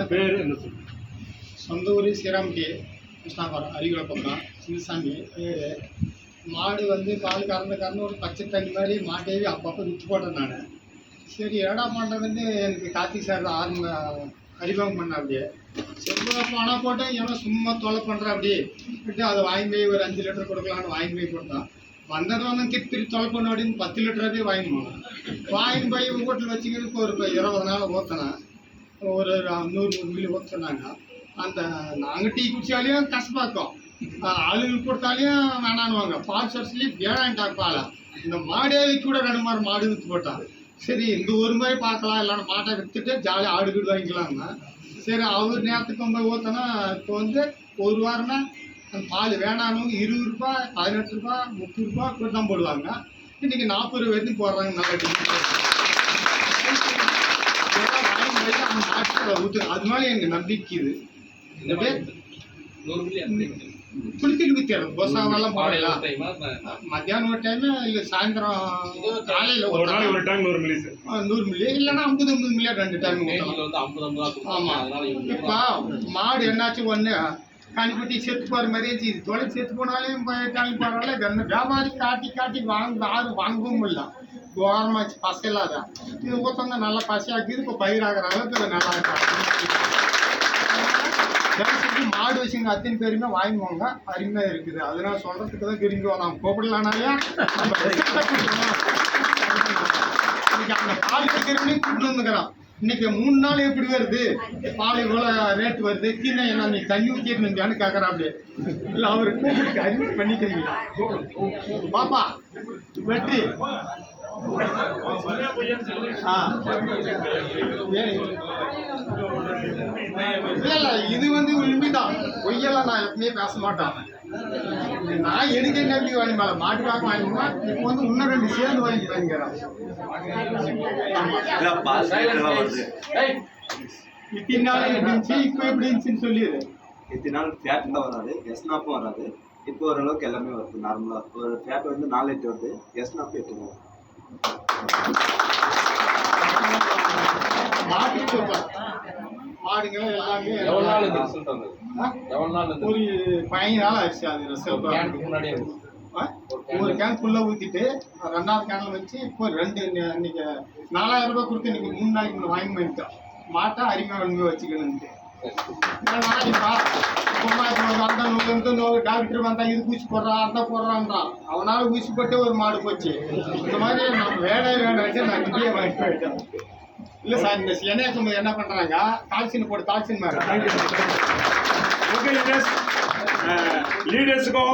என்ன பேர் என்ன சொல்லு சொந்த ஊர் சீராமட்டி கிருஷ்ணாபுரம் அரிகுளப்பம் பக்கம் சின்னசாமி பேர். மாடு வந்து பால் கறந்து கறந்து ஒரு பச்சை தண்ணி மாதிரி மாட்டையே அப்பப்போ விற்று போட்டேன் நான். சரி என்னடா பண்ணுறதுன்னு எனக்கு கார்த்திக் சார் தான் ஆரம்ப அறிமுகம் பண்ண அப்படியே. சரி பணம் போட்டேன் ஏன்னா சும்மா தொலை பண்ணுறேன் அப்படியே. விட்டு அதை வாங்கி போய் ஒரு அஞ்சு லிட்டர் கொடுக்கலான்னு வாங்கி போய் கொடுத்தான். வந்தது வந்து திருப்பி தொலை பண்ண அப்படின்னு பத்து லிட்டராகவே வாங்கி போனேன் வாங்கி போய் வீட்டில் வச்சுக்கிறதுக்கு ஒரு இப்போ இருபது நாள் ஊற்றினேன் ஒரு நூறு நூறு மில்லி ஊற்ற சொன்னாங்க. அந்த நாங்கள் டீ குடிச்சாலையும் கஷ்டப்பாக்கோம் ஆளுங்களுக்கு கொடுத்தாலையும் வேணான்னுவாங்க. பால் சர்ஸ்லேயும் வேணான்ட்டாங்க பாலை. இந்த மாடே கூட ரெண்டு மாதிரி மாடு விற்று போட்டான் சரி இந்த ஒரு மாதிரி பார்க்கலாம். இல்லைன்னா மாட்டை விற்றுட்டு ஜாலியாக ஆடு வீடு வாங்கிக்கலாம்னா சரி அவர் நேரத்துக்கு போய் ஊற்றினா இப்போ வந்து ஒரு வாரம்னா அந்த பால் வேணான்னு இருபது ரூபா பதினெட்டு ரூபா முப்பது ரூபா கூட தான் போடுவாங்க. இன்றைக்கி நாற்பது ரூபா வரைக்கும் போடுறாங்க. நல்லா டீ இதெல்லாம் வாங்கி போய் அந்த மாட்டுல ஊத்து. அது மேலே எனக்கு நம்பிக்கை இது. நூறு மில்லி அந்த குளித்துட்டு வித்தியாரம் கோசாவெல்லாம் போடலாம் டைமா அந்த மத்தியானம் ஒரு டைமு இல்லை சாயந்தரம் காலையில் ஒரு ஒரு நாளைக்கு ஒரு டைம் நூறு மில்லி சார் ஆ, நூறு மில்லி இல்லைன்னா ஐம்பது ஐம்பது மில்லியா ரெண்டு டைம் தேனியில வந்து ஐம்பது ஐம்பதா கொடுத்தாங்க ஆமா. அதனால இவங்க இப்போ மாடு என்னாச்சு ஒன்று கணிக்குட்டி செத்து போகிற மாதிரியே செய்யுது தொலை செத்து போனாலையும் கிளம்பி போகிறால வியாபாரி காட்டி காட்டி வாங்க யாரும் வாங்கவும் இல்லை ஓரமாச்சு பசை இல்லாத இது ஊத்தங்க நல்லா பசையாக்கி இப்போ பயிராகிற அளவுக்கு இது நல்லா இருக்கு. மாடு வச்சுங்க அத்தனை பேருமே வாங்குவாங்க அருமையாக இருக்குது. அதனால சொல்கிறதுக்கு தான் விரும்பி நான் கூப்பிடலானாலையா நம்ம இன்னைக்கு அந்த பால் வைக்கிறவனே கூப்பிட்டு வந்துக்கிறான். இன்னைக்கு மூணு நாள் எப்படி வருது? பால் இவ்வளோ ரேட் வருது? கீழே என்ன நீ தண்ணி ஊற்றிருந்தான்னு கேட்குறா அப்படியே இல்லை அவர் கூப்பிட்டு அறிமுகம் பண்ணிக்கிறீங்களா? பாப்பா வெற்றி. இல்ல இல்ல இது வந்து உண்மைதான். பொய்யெல்லாம் நான் எப்பவுமே பேச மாட்டேன். நான் எனக்கு என்ன எப்படி வாங்கி மேல? மாட்டுக்காக வாங்கினா இப்போ வந்து இன்னும் ரெண்டு சேர்ந்து வாங்கி வாங்கிக்கிறேன் இல்ல பால் ரேட்லாம் வருது. ஏய், இத்தனை நாள் எப்படி இருந்துச்சு இப்போ எப்படி இருந்துச்சுன்னு சொல்லிடு இத்தனை நாள் ஃபேட் தான் வராது எஸ்னாப்பும் வராது. இப்போ ஓரளவுக்கு எல்லாமே வருது நார்மலா ஒரு ஃபேட் வந்து நாலு எட்டு வருது எஸ்னாப்பு எட்டு சூப்பர் மாடுங்க எல்லாமே. எவ்வளவு நாள் இந்த ரிசல்ட் வந்தது? ஆ? எவ்வளவு நாள் இந்த ஒரு பதினஞ்சு நாள் ஆச்சு அது ரிசல்ட் முன்னாடியே. ஒரு கேன் ஃபுல்லாக ஊற்றிட்டு ரெண்டாவது கேனில் வச்சு இப்போ ரெண்டு இன்னைக்கு நாலாயிரம் ரூபாய் கொடுத்து இன்னைக்கு மூணு நாளைக்கு முன்ன வாங்கி பண்ணிட்டோம். மாட்டை அருமையாக வந்து வச்சுக்கணுன்ட்டு டாக்டர் வந்தா இது ஊசி போடுறான் அந்த போடுறான்றான் அவனால ஊசி போட்டே ஒரு மாடு போச்சு. இந்த மாதிரி நம்ம வேலை வேலை வச்சு நான் இங்கேயே வாங்கி போயிட்டேன். இல்லை சார் இந்த எண்ணெய் என்ன பண்ணுறாங்க கால்சின் போட்டு கால்சின் மேலே. Okay leaders லீடர்ஸுக்கும்